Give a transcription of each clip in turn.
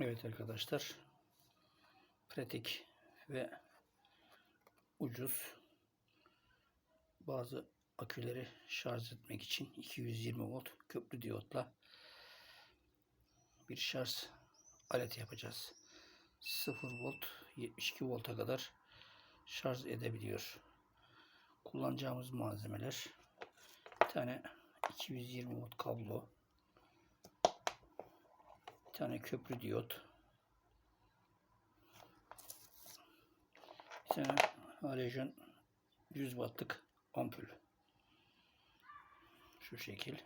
Evet arkadaşlar. Pratik ve ucuz bazı aküleri şarj etmek için 220 volt köprü diyotla bir şarj aleti yapacağız. 0 volt 72 volta kadar şarj edebiliyor. Kullanacağımız malzemeler bir tane 220 volt kablo tane köprü diyot. Bir tane halojen 100 wattlık ampul. Şu şekil.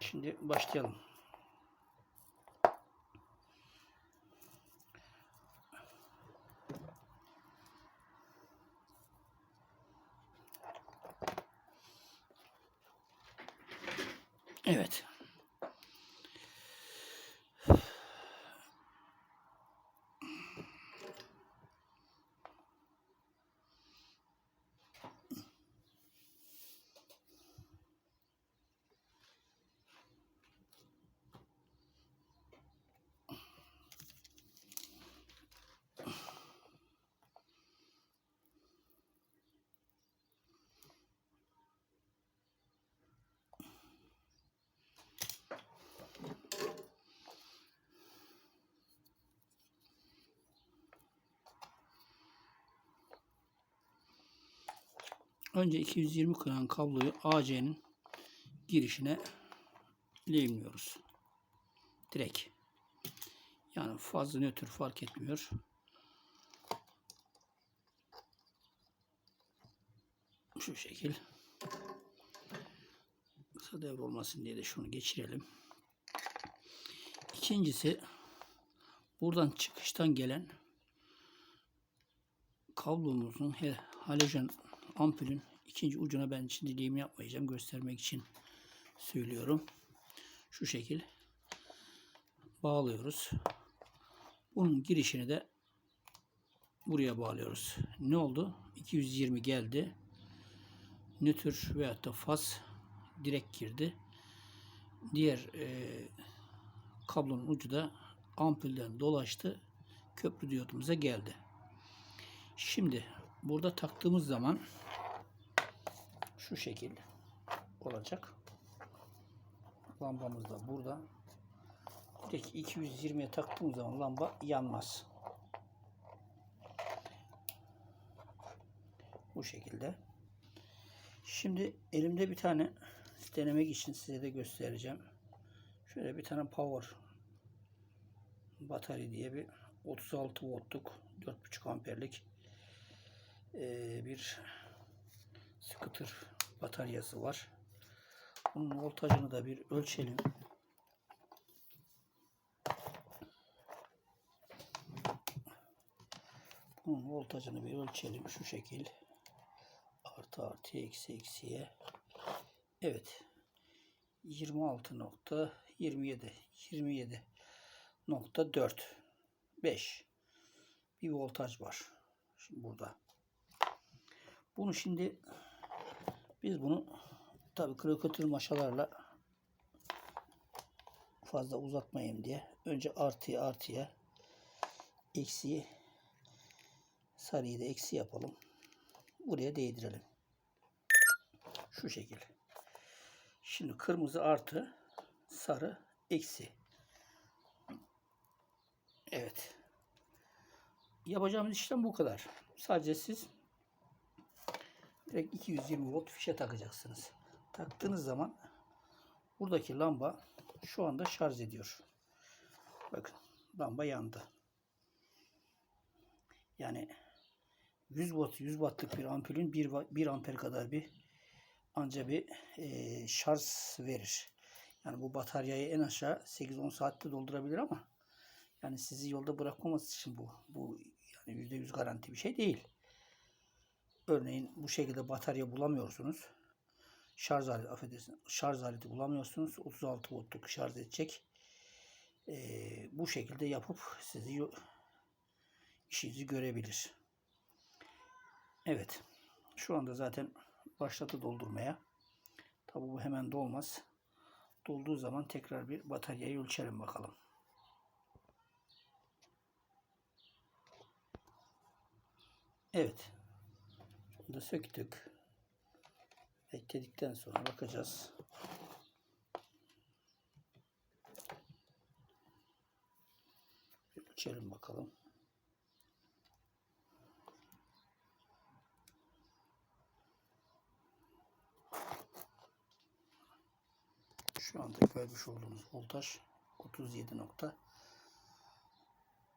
Şimdi başlayalım. Evet. Önce 220 kran kabloyu AC'nin girişine lehimliyoruz. Direkt. Yani fazla nötr fark etmiyor. Şu şekil. Kısa devre olmasın diye de şunu geçirelim. İkincisi buradan çıkıştan gelen kablomuzun halojen ampulün ikinci ucuna ben lehim yapmayacağım. Göstermek için söylüyorum. Şu şekil bağlıyoruz. Bunun girişini de buraya bağlıyoruz. Ne oldu? 220 geldi. Nötr veyahut da faz direkt girdi. Diğer e, kablonun ucu da ampulden dolaştı. Köprü diyotumuza geldi. Şimdi burada taktığımız zaman şu şekil olacak. Lambamız da burada. Direkt 220'ye taktığımız zaman lamba yanmaz. Bu şekilde. Şimdi elimde bir tane denemek için size de göstereceğim. Şöyle bir tane power batarya diye bir 36 voltluk 4.5 amperlik bir scooter bataryası var. Bunun voltajını da bir ölçelim. Bunun voltajını bir ölçelim. Şu şekil. Artı artı eksi eksiye. Evet. 26.27 27.4 5 bir voltaj var. Şimdi burada. Bunu şimdi biz bunu tabii krokotür maşalarla fazla uzatmayayım diye önce artıya artıya eksiyi sarıyı da eksi yapalım. Buraya değdirelim. Şu şekil. Şimdi kırmızı artı sarı eksi. Evet. Yapacağımız işlem bu kadar. Sadece siz direkt 220 volt fişe takacaksınız. Taktığınız zaman buradaki lamba şu anda şarj ediyor. Bakın lamba yandı. Yani 100 watt 100 wattlık bir ampulün 1, 1 amper kadar bir anca bir e, şarj verir. Yani bu bataryayı en aşağı 8-10 saatte doldurabilir ama yani sizi yolda bırakmaması için bu bu yani %100 garanti bir şey değil. Örneğin bu şekilde batarya bulamıyorsunuz. Şarj aleti, affedersin, şarj aleti bulamıyorsunuz. 36 voltluk şarj edecek. Ee, bu şekilde yapıp sizi işinizi görebilir. Evet. Şu anda zaten başladı doldurmaya. Tabi bu hemen dolmaz. dolduğu zaman tekrar bir bataryayı ölçelim bakalım. Evet. Da söktük. Bekledikten sonra bakacağız. Bir bakalım. Şu anda görmüş olduğunuz voltaj 37 nokta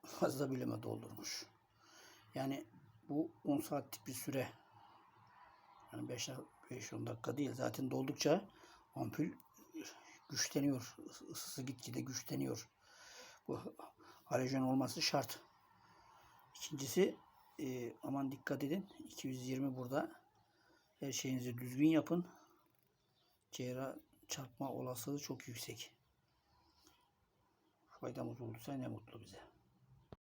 fazla bilime doldurmuş. Yani bu 10 saatlik bir süre. Yani 5-10 dakika değil. Zaten doldukça ampul güçleniyor. Isısı gitgide güçleniyor. Bu halojen olması şart. İkincisi e, aman dikkat edin. 220 burada. Her şeyinizi düzgün yapın. Cerrah çarpma olasılığı çok yüksek. Faydamız olduysa ne mutlu bize.